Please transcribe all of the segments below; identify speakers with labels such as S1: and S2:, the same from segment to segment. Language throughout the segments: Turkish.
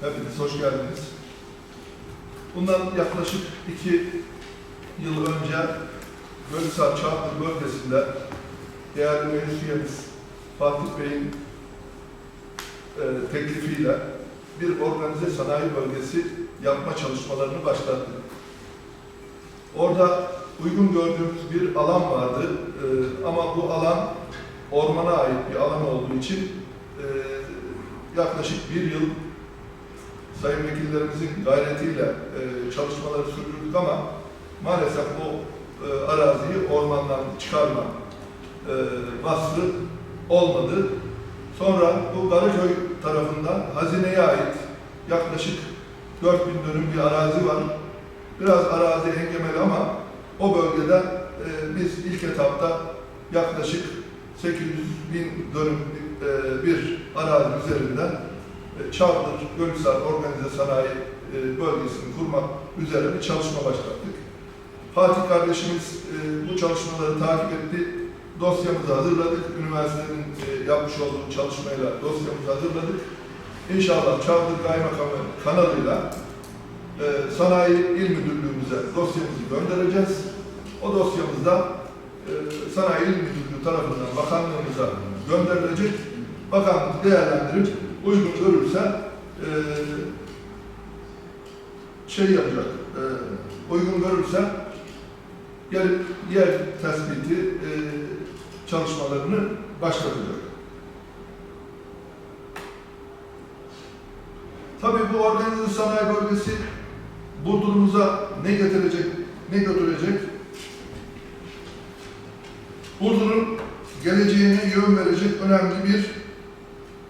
S1: Hepiniz hoş geldiniz. Bundan yaklaşık iki yıl önce Gölhisar Çağdır bölgesinde değerli meclis üyemiz Fatih Bey'in e, teklifiyle bir organize sanayi bölgesi yapma çalışmalarını başlattık. Orada uygun gördüğümüz bir alan vardı E, ama bu alan ormana ait bir alan olduğu için e, yaklaşık bir yıl sayın vekillerimizin gayretiyle e, çalışmaları sürdürdük ama maalesef bu e, araziyi ormandan çıkarma e, vasfı olmadı. Sonra bu Karaköy tarafından hazineye ait yaklaşık 4000 dönüm bir arazi var. Biraz arazi engemeli ama o bölgede e, biz ilk etapta yaklaşık 800 bin dönüm e, bir arazi üzerinden e, Çavdır, Gölhisar Organize Sanayi e, bölgesini kurmak üzere bir çalışma başlattık. Fatih kardeşimiz e, bu çalışmaları takip etti. Dosyamızı hazırladık. Üniversitenin yapmış olduğu çalışmayla dosyamızı hazırladık. İnşallah Çavdır Kaymakamı kanalıyla Sanayi İl Müdürlüğümüze dosyamızı göndereceğiz. O dosyamızda Sanayi İl Müdürlüğü tarafından bakanlığımıza gönderilecek. Bakanlık değerlendirip uygun görürse e, şey yapacak, e, uygun görürse gelip yer tespiti e, çalışmalarını başlatacak. Tabii bu organize sanayi bölgesi Burdur'umuza ne getirecek, ne götürecek? Burdur'un geleceğine yön verecek önemli bir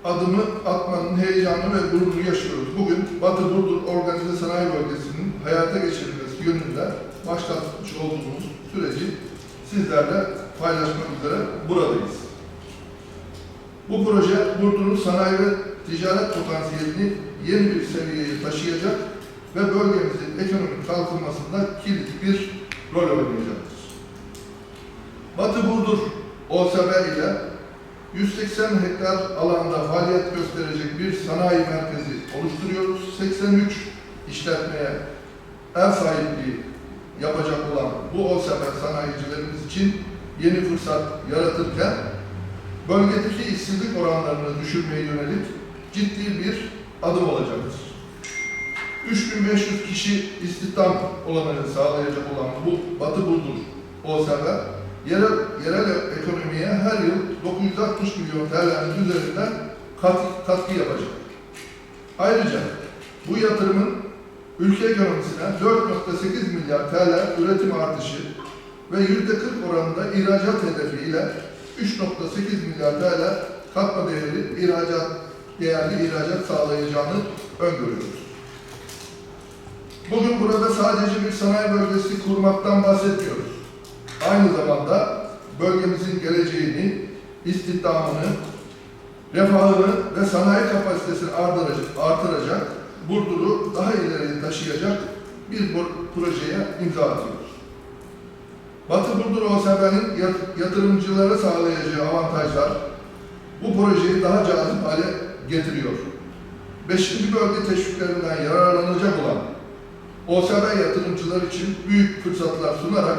S1: adımı atmanın heyecanı ve gururunu yaşıyoruz. Bugün Batı Burdur Organize Sanayi Bölgesi'nin hayata geçirilmesi yönünde başlatmış olduğumuz süreci sizlerle paylaşmak üzere buradayız. Bu proje Burdur'un sanayi ve ticaret potansiyelini yeni bir seviyeye taşıyacak ve bölgemizin ekonomik kalkınmasında kilit bir rol oynayacaktır. Batı Burdur OSB ile 180 hektar alanda faaliyet gösterecek bir sanayi merkezi oluşturuyoruz. 83 işletmeye ev sahipliği yapacak olan bu OSB sanayicilerimiz için yeni fırsat yaratırken bölgedeki işsizlik oranlarını düşürmeye yönelik ciddi bir adım olacaktır. 3500 kişi istihdam olanağı sağlayacak olan bu Batı Burdur OSB yerel, yerel ekonomiye her yıl 960 milyon TL'nin üzerinden kat, katkı yapacak. Ayrıca bu yatırımın ülke ekonomisine 4.8 milyar TL üretim artışı ve %40 oranında ihracat hedefiyle 3.8 milyar TL katma değerli ihracat değerli ihracat sağlayacağını öngörüyoruz. Bugün burada sadece bir sanayi bölgesi kurmaktan bahsetmiyoruz aynı zamanda bölgemizin geleceğini, istihdamını, refahını ve sanayi kapasitesini artıracak, artıracak Burdur'u daha ileriye taşıyacak bir projeye imza atıyoruz. Batı Burdur OSB'nin yatırımcılara sağlayacağı avantajlar bu projeyi daha cazip hale getiriyor. Beşinci bölge teşviklerinden yararlanacak olan OSB yatırımcılar için büyük fırsatlar sunarak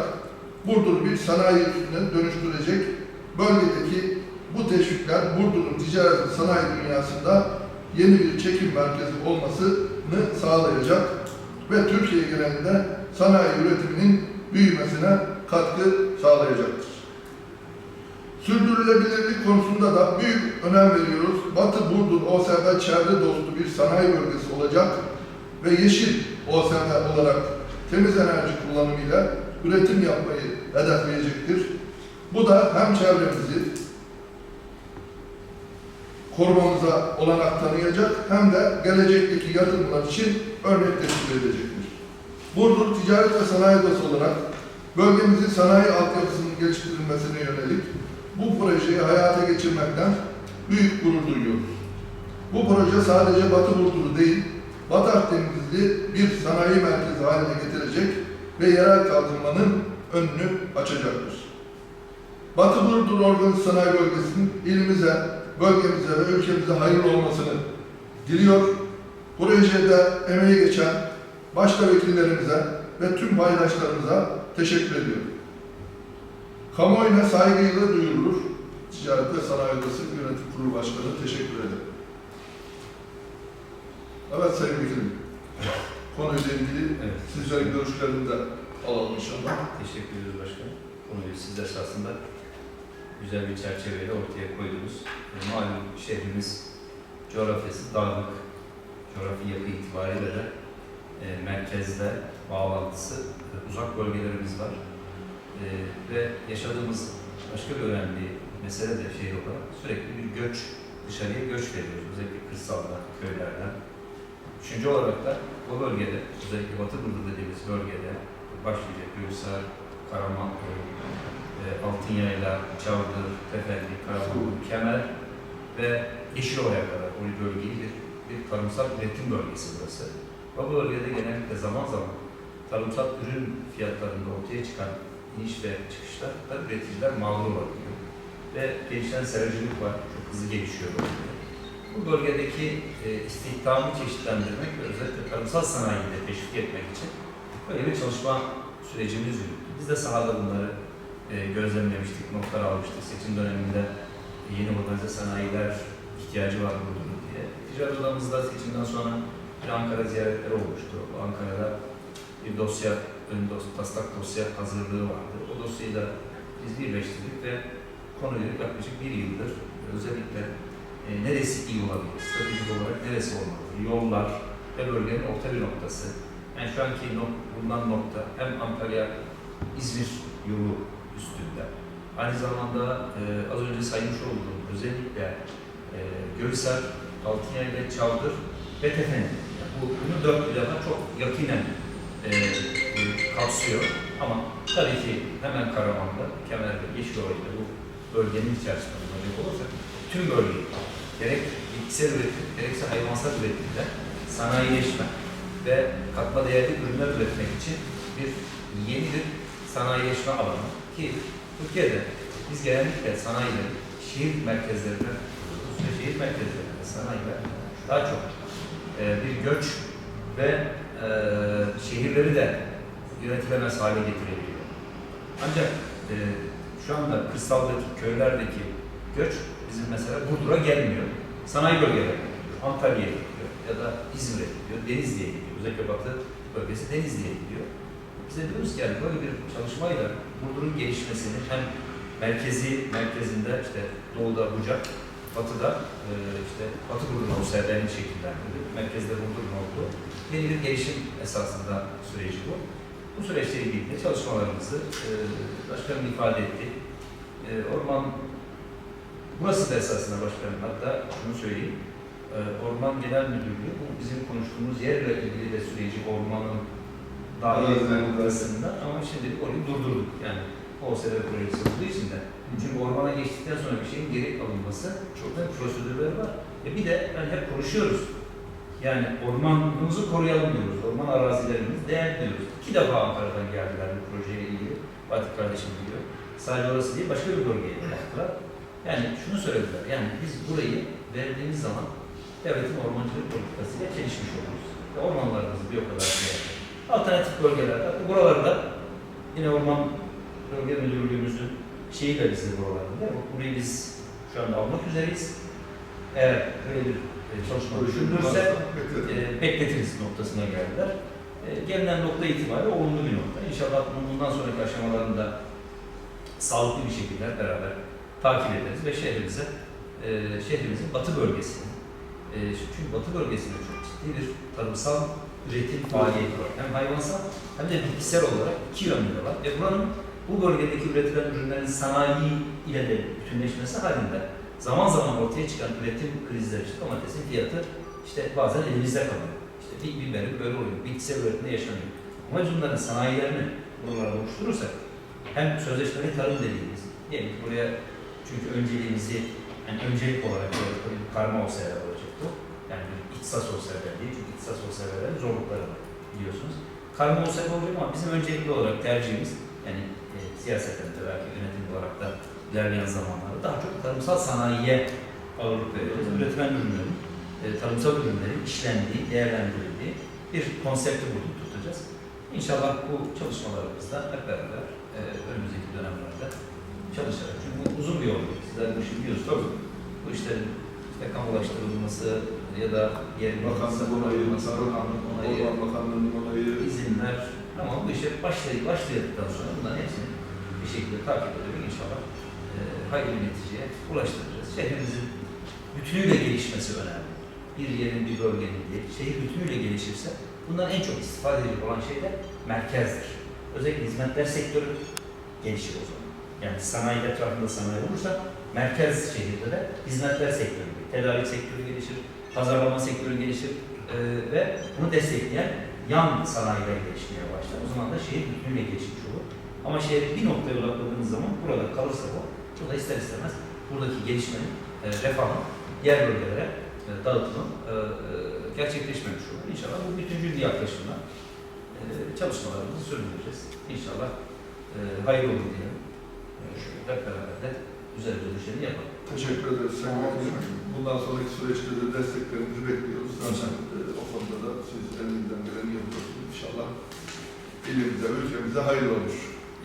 S1: Burdur bir sanayi üstüne dönüştürecek. Bölgedeki bu teşvikler Burdur'un ticaret ve sanayi dünyasında yeni bir çekim merkezi olmasını sağlayacak ve Türkiye genelinde sanayi üretiminin büyümesine katkı sağlayacaktır. Sürdürülebilirlik konusunda da büyük önem veriyoruz. Batı Burdur OSB çevre dostu bir sanayi bölgesi olacak ve yeşil OSB olarak temiz enerji kullanımıyla üretim yapmayı hedefleyecektir. Bu da hem çevremizi korumamıza olanak tanıyacak hem de gelecekteki yatırımlar için örnek teşkil edecektir. Burdur Ticaret ve Sanayi Odası olarak bölgemizin sanayi altyapısının geliştirilmesine yönelik bu projeyi hayata geçirmekten büyük gurur duyuyoruz. Bu proje sadece Batı Burdur'u değil, Batı Akdenizli bir sanayi merkezi haline getirecek ve yerel kalkınmanın önünü açacaktır. Batı Burdur Organize Sanayi Bölgesi'nin ilimize, bölgemize ve ülkemize hayırlı olmasını diliyor. projede emeği geçen başta vekillerimize ve tüm paydaşlarımıza teşekkür ediyorum. Kamuoyuna saygıyla duyurulur. Ticaret ve Sanayi Odası Yönetim Kurulu Başkanı teşekkür ederim. Evet Sayın Vekilim, konuyla ilgili
S2: Evet.
S1: sizlerin görüşlerini de alalım inşallah.
S2: Teşekkür ediyoruz başkanım. Konuyu siz esasında güzel bir çerçeveyle ortaya koydunuz. E, malum şehrimiz coğrafyası dağlık. Coğrafi yapı itibariyle de e, merkezde bağlantısı e, uzak bölgelerimiz var. E, ve yaşadığımız başka bir önemli mesele de şehir olarak sürekli bir göç, dışarıya göç veriyoruz. Özellikle kırsaldan, köylerden. Üçüncü olarak da o bölgede, özellikle Batı Burdu dediğimiz bölgede başlayacak Gülsar, Karamanköy, e, Altınyayla, Çavdır, Tefelli, Karamanköy, Kemer ve Yeşilova'ya kadar o bölgeyi bir, bir tarımsal üretim bölgesi burası. O bölgede genellikle zaman zaman tarımsal ürün fiyatlarında ortaya çıkan iniş ve çıkışlar da üreticiler mağdur olabiliyor. Ve gelişen seracılık var, çok hızlı gelişiyor bölgede. Bu bölgedeki e, istihdamı çeşitlendirmek ve özellikle tarımsal sanayiyi de teşvik etmek için böyle bir çalışma sürecimiz yürüttü. Biz de sahada bunları e, gözlemlemiştik, notlar almıştık. Seçim döneminde yeni modernize sanayiler ihtiyacı var burada diye. Ticaret odamızda seçimden sonra bir Ankara ziyaretleri olmuştu. Ankara'da bir dosya, ön dosya, taslak dosya hazırlığı vardı. O dosyayı da biz birleştirdik ve konuyu yaklaşık bir yıldır özellikle e, neresi iyi olabilir, stratejik olarak neresi olmalı, yollar ve bölgenin orta bir noktası. Yani şu anki bulunan nokta hem Antalya, İzmir yolu üstünde. Aynı zamanda e, az önce saymış olduğum özellikle e, Göysel, Altınyayla, Çavdır ve Tefenin. Yani bu, bunu dört plana çok yakinen e, e, kapsıyor. Ama tabii ki hemen Karaman'da, Kemer ve Yeşilova'yla bu bölgenin içerisinde bulunacak olursak tüm bölgeyi gerek bitkisel üretim, gerekse hayvansal üretimde sanayileşme ve katma değerli ürünler üretmek için bir yeni bir sanayileşme alanı ki Türkiye'de biz genellikle sanayileri şehir merkezlerine ve şehir merkezlerinde sanayiler daha çok e, bir göç ve e, şehirleri de yönetilemez hale getirebiliyor. Ancak e, şu anda kırsaldaki, köylerdeki göç bizim mesela Burdur'a gelmiyor. Sanayi bölgelerine gidiyor. Antalya'ya gidiyor ya da İzmir'e gidiyor, Denizli'ye gidiyor. Özellikle Batı bölgesi Denizli'ye gidiyor. Biz de diyoruz ki yani böyle bir çalışmayla Burdur'un gelişmesini hem merkezi merkezinde işte doğuda Bucak, batıda e, işte Batı Burdur'un olsa benli şekillendirildi. Merkezde Burdur'un olduğu yeni bir gelişim esasında süreci bu. Bu süreçle ilgili de çalışmalarımızı e, başkanım ifade etti. E, orman Burası da esasında başkanım. Hatta şunu söyleyeyim. Ee, Orman Genel Müdürlüğü bu bizim konuştuğumuz yerle ilgili de süreci ormanın dahil noktasında ama şimdi orayı durdurduk. Yani OSD projesi olduğu için de. Çünkü ormana geçtikten sonra bir şeyin geri alınması çok da prosedürleri var. E bir de hani hep konuşuyoruz. Yani ormanımızı koruyalım diyoruz. Orman arazilerimiz değerli diyoruz. İki defa Ankara'dan geldiler bu projeyle ilgili. Fatih kardeşim biliyor. Sadece orası değil başka bir bölgeye yaptılar. Yani şunu söylediler, yani biz burayı verdiğimiz zaman devletin ormancılık politikasıyla çelişmiş oluruz. Ve ormanlarımızı bir o kadar şey Alternatif bölgelerde, buralarda yine orman bölge müdürlüğümüzün şeyi de bizde buralarda. Burayı biz şu anda almak üzereyiz. Eğer böyle bir e, çalışma düşünülürse e, bekletiriz noktasına geldiler. E, gelinen nokta itibariyle olumlu bir nokta. İnşallah bundan sonraki aşamalarında sağlıklı bir şekilde beraber takip ederiz ve şehrimize, e, şehrimizin batı bölgesini, e, çünkü batı bölgesinde çok ciddi bir tarımsal üretim faaliyeti var. Hem hayvansal hem de bitkisel olarak iki yönlü var. Ve buranın bu bölgedeki üretilen ürünlerin sanayi ile de bütünleşmesi halinde zaman zaman ortaya çıkan üretim krizleri, işte domatesin fiyatı işte bazen elimizde kalıyor. İşte bir biberin böyle oluyor, bitkisel üretimde yaşanıyor. Ama bunların sanayilerini buralarda oluşturursak hem sözleşmeli tarım dediğimiz, diyelim buraya çünkü önceliğimizi yani öncelik olarak böyle bir karma olsa olacak bu. Yani bir ihtisas olsa değil. Çünkü ihtisas olsa zorlukları var biliyorsunuz. Karma olsa olacak ama bizim öncelikli olarak tercihimiz yani e, siyaseten de belki yönetim olarak da ilerleyen zamanlarda daha çok tarımsal sanayiye ağırlık vereceğiz. Üretilen ürünlerin e, tarımsal ürünlerin işlendiği, değerlendirildiği bir konsepti burada tutacağız. İnşallah bu çalışmalarımızda hep beraber e, önümüzdeki dönemlerde çalışarak. Çünkü bu uzun bir yol. Sizler bu işi biliyorsunuz. Bu işlerin işte kamulaştırılması ya da yerin
S1: Bakanlık onayı, Tarım
S2: onayı,
S1: Orman Bakanlığı'nın onayı,
S2: izinler ama bu işe başlay başladıktan sonra bunların hepsini bir şekilde takip ederek inşallah e, hayırlı neticeye ulaştıracağız. Şehrimizin bütünüyle gelişmesi önemli. Bir yerin, bir bölgenin değil, şehir bütünüyle gelişirse bundan en çok istifade edilecek olan şey de merkezdir. Özellikle hizmetler sektörü gelişir o zaman. Yani sanayi etrafında sanayi olursa merkez şehirde de hizmetler sektörü, tedarik sektörü gelişir, pazarlama sektörü gelişir e, ve bunu destekleyen yan sanayiler gelişmeye başlar. O zaman da şehir bütünüyle gelişmiş olur. Ama şehri bir noktaya odakladığınız zaman burada kalırsa bu, burada ister istemez buradaki gelişmenin, e, refahın diğer bölgelere e, dağıtımın e, e, gerçekleşmemiş olur. İnşallah bu bütüncül yaklaşımla e, çalışmalarımızı sürdüreceğiz. İnşallah e, hayırlı olur diyelim. Hep beraber de güzel bir düşeni yapalım.
S1: teşekkür ederiz Sayın Vekilim. Bundan sonraki süreçte de desteklerinizi bekliyoruz. Zaten e, o konuda da siz elinizden geleni yapıyorsunuz. İnşallah ilimize, ülkemize hayırlı olur.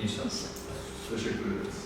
S2: İnşallah.
S1: Teşekkür ederiz.